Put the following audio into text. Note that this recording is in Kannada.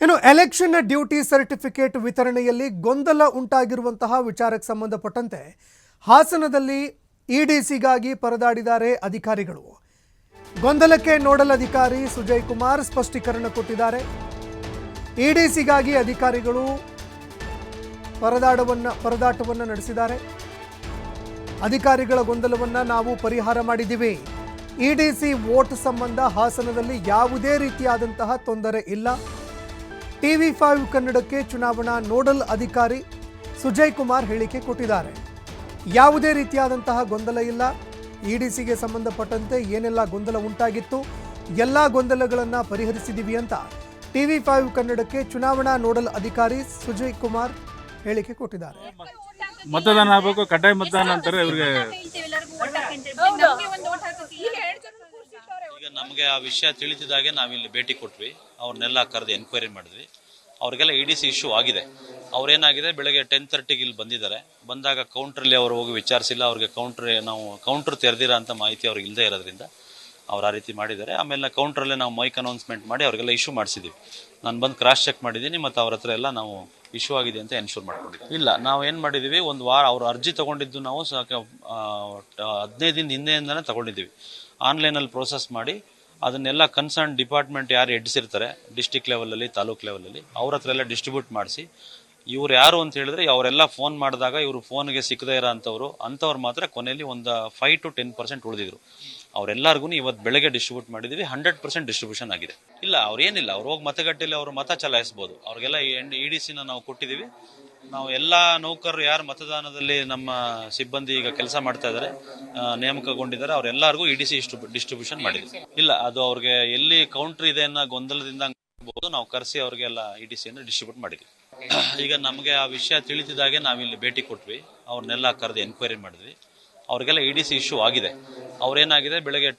ಇನ್ನು ಎಲೆಕ್ಷನ್ ಡ್ಯೂಟಿ ಸರ್ಟಿಫಿಕೇಟ್ ವಿತರಣೆಯಲ್ಲಿ ಗೊಂದಲ ಉಂಟಾಗಿರುವಂತಹ ವಿಚಾರಕ್ಕೆ ಸಂಬಂಧಪಟ್ಟಂತೆ ಹಾಸನದಲ್ಲಿ ಇಡಿಸಿಗಾಗಿ ಪರದಾಡಿದ್ದಾರೆ ಅಧಿಕಾರಿಗಳು. ಗೊಂದಲಕ್ಕೆ ನೋಡಲ್ ಅಧಿಕಾರಿ ಸುಜಯ್ ಕುಮಾರ್ ಸ್ಪಷ್ಟೀಕರಣ ಕೊಟ್ಟಿದ್ದಾರೆ. ಇಡಿಸಿಗಾಗಿ ಅಧಿಕಾರಿಗಳು ಪರದಾಡವನ್ನ, ಪರದಾಟವನ್ನು ನಡೆಸಿದ್ದಾರೆ. ಅಧಿಕಾರಿಗಳ ಗೊಂದಲವನ್ನು ನಾವು ಪರಿಹಾರ ಮಾಡಿದ್ದೀವಿ. ಇಡಿಸಿ ವೋಟ್ ಸಂಬಂಧ ಹಾಸನದಲ್ಲಿ ಯಾವುದೇ ರೀತಿಯಾದಂತಹ ತೊಂದರೆ ಇಲ್ಲ. ಟಿವಿ ಫೈವ್ ಕನ್ನಡಕ್ಕೆ ಚುನಾವಣಾ ನೋಡಲ್ ಅಧಿಕಾರಿ ಸುಜಯ್ ಕುಮಾರ್ ಹೇಳಿಕೆ ಕೊಟ್ಟಿದ್ದಾರೆ. ಯಾವುದೇ ರೀತಿಯಾದಂತಹ ಗೊಂದಲ ಇಲ್ಲ. ಇಡಿಸಿಗೆ ಸಂಬಂಧಪಟ್ಟಂತೆ ಏನೆಲ್ಲ ಗೊಂದಲ ಉಂಟಾಗಿತ್ತು ಎಲ್ಲ ಗೊಂದಲಗಳನ್ನು ಪರಿಹರಿಸಿದ್ದೀವಿ ಅಂತ ಟಿವಿ ಫೈವ್ ಕನ್ನಡಕ್ಕೆ ಚುನಾವಣಾ ನೋಡಲ್ ಅಧಿಕಾರಿ ಸುಜಯ್ ಕುಮಾರ್ ಹೇಳಿಕೆ ಕೊಟ್ಟಿದ್ದಾರೆ. ಮತದಾನ ಆಗಬೇಕು ಕಡ್ಡಾಯ ಮತದಾನ ಅಂತಾರೆ ಇವ್ರಿಗೆ. ನಮಗೆ ಆ ವಿಷಯ ತಿಳಿದಿದ್ದಾಗೆ ನಾವಿಲ್ಲಿ ಭೇಟಿ ಕೊಟ್ವಿ. ಅವ್ರನ್ನೆಲ್ಲ ಕರೆದು ಎನ್ಕ್ವೈರಿ ಮಾಡಿದ್ವಿ. ಅವರಿಗೆಲ್ಲ ಇ ಡಿ ಸಿ ಇಶ್ಯೂ ಆಗಿದೆ. ಅವ್ರೇನಾಗಿದೆ? ಬೆಳಗ್ಗೆ ಟೆನ್ ತರ್ಟಿಗೆ ಇಲ್ಲಿ ಬಂದಿದ್ದಾರೆ. ಬಂದಾಗ ಕೌಂಟ್ರಲ್ಲಿ ಅವರು ಹೋಗಿ ವಿಚಾರಿಸಿಲ್ಲ. ಅವ್ರಿಗೆ ಕೌಂಟ್ರ್ ನಾವು ಕೌಂಟ್ರ್ ತೆರೆದಿರ ಅಂತ ಮಾಹಿತಿ ಅವ್ರಿಗೆ ಇಲ್ಲದೆ ಇರೋದ್ರಿಂದ ಅವ್ರು ಆ ರೀತಿ ಮಾಡಿದ್ದಾರೆ. ಆಮೇಲೆ ಕೌಂಟ್ರಲ್ಲೇ ನಾವು ಮೈಕ್ ಅನೌನ್ಸ್ಮೆಂಟ್ ಮಾಡಿ ಅವರಿಗೆಲ್ಲ ಇಶ್ಯೂ ಮಾಡಿಸಿದ್ವಿ. ನಾನು ಬಂದು ಕ್ರಾಸ್ ಚೆಕ್ ಮಾಡಿದ್ದೀನಿ ಮತ್ತು ಅವ್ರ ಹತ್ರ ಎಲ್ಲ ನಾವು ಇಶ್ಯೂ ಆಗಿದೆ ಅಂತ ಎನ್ಶೂರ್ ಮಾಡ್ಕೊಂಡಿದ್ದೀವಿ ಇಲ್ಲ, ನಾವು ಏನು ಮಾಡಿದ್ದೀವಿ ಒಂದು ವಾರ ಅವರು ಅರ್ಜಿ ತೊಗೊಂಡಿದ್ದು ನಾವು ಸಾಕ ಹದಿನೈದು ದಿನ ಹಿಂದೆಯಿಂದನೇ ತಗೊಂಡಿದ್ದೀವಿ. ಆನ್ಲೈನಲ್ಲಿ ಪ್ರೋಸೆಸ್ ಮಾಡಿ ಅದನ್ನೆಲ್ಲ ಕನ್ಸರ್ನ್ ಡಿಪಾರ್ಟ್ಮೆಂಟ್ ಯಾರು ಎಡ್ಸಿರ್ತಾರೆ ಡಿಸ್ಟಿಕ್ ಲೆವೆಲಲ್ಲಿ ತಾಲೂಕ್ ಲೆವೆಲಲ್ಲಿ ಅವ್ರ ಹತ್ರ ಎಲ್ಲ ಡಿಸ್ಟ್ರಿಬ್ಯೂಟ್ ಮಾಡಿಸಿ, ಇವ್ರು ಯಾರು ಅಂತ ಹೇಳಿದ್ರೆ ಅವರೆಲ್ಲ ಫೋನ್ ಮಾಡಿದಾಗ ಇವರು ಫೋನ್ಗೆ ಸಿಕ್ಕದೇ ಇರೋ ಅಂಥವ್ರು ಅಂಥವ್ರು ಮಾತ್ರ ಕೊನೆಯಲ್ಲಿ ಒಂದು ಫೈವ್ ಟು ಟೆನ್ ಪರ್ಸೆಂಟ್ ಉಳಿದಿದ್ರು. ಅವರೆಲ್ಲರಿಗೂ ಇವತ್ತು ಬೆಳಗ್ಗೆ ಡಿಸ್ಟ್ರಿಬ್ಯೂಟ್ ಮಾಡಿದ್ದೀವಿ ಹಂಡ್ರೆಡ್ ಪರ್ಸೆಂಟ್ ಡಿಸ್ಟ್ರಿಬ್ಯೂಷನ್ ಆಗಿದೆ. ಇಲ್ಲ, ಅವ್ರು ಏನಿಲ್ಲ, ಅವ್ರು ಹೋಗಿ ಮತಗಟ್ಟೆಯಲ್ಲಿ ಅವರು ಮತ ಚಲಾಯಿಸ್ಬೋದು. ಅವ್ರಿಗೆಲ್ಲ ಇ ಡಿ ಸಿನ ನಾವು ಕೊಟ್ಟಿದ್ದೀವಿ ನಾವು ಎಲ್ಲ ನೌಕರರು ಯಾರು ಮತದಾನದಲ್ಲಿ ನಮ್ಮ ಸಿಬ್ಬಂದಿ ಈಗ ಕೆಲಸ ಮಾಡ್ತಾ ಇದ್ದಾರೆ ನೇಮಕಗೊಂಡಿದ್ದಾರೆ, ಅವರೆಲ್ಲರಿಗೂ ಇ ಡಿ ಸಿ ಡಿಸ್ಟ್ರಿಬ್ಯೂಷನ್ ಮಾಡಿದ್ವಿ ಇಲ್ಲ, ಅದು ಅವ್ರಿಗೆ ಎಲ್ಲಿ ಕೌಂಟರ್ ಇದೆ ಅನ್ನೋ ಗೊಂದಲದಿಂದ ನಾವು ಕರೆಸಿ ಅವ್ರಿಗೆಲ್ಲ ಇ ಡಿ ಸಿಯನ್ನು ಡಿಸ್ಟ್ರಿಬ್ಯೂಟ್ ಮಾಡಿದ್ವಿ. ಈಗ ನಮಗೆ ಆ ವಿಷಯ ತಿಳಿದಿದ್ದಾಗೆ ನಾವಿಲ್ಲಿ ಭೇಟಿ ಕೊಟ್ವಿ, ಅವ್ರನ್ನೆಲ್ಲ ಕರೆದು ಎನ್ಕ್ವೈರಿ ಮಾಡಿದ್ವಿ. ಅವ್ರಿಗೆಲ್ಲ ಇ ಡಿ ಸಿ ಇಶ್ಯೂ ಆಗಿದೆ. ಅವ್ರೇನಾಗಿದೆ, ಬೆಳಗ್ಗೆ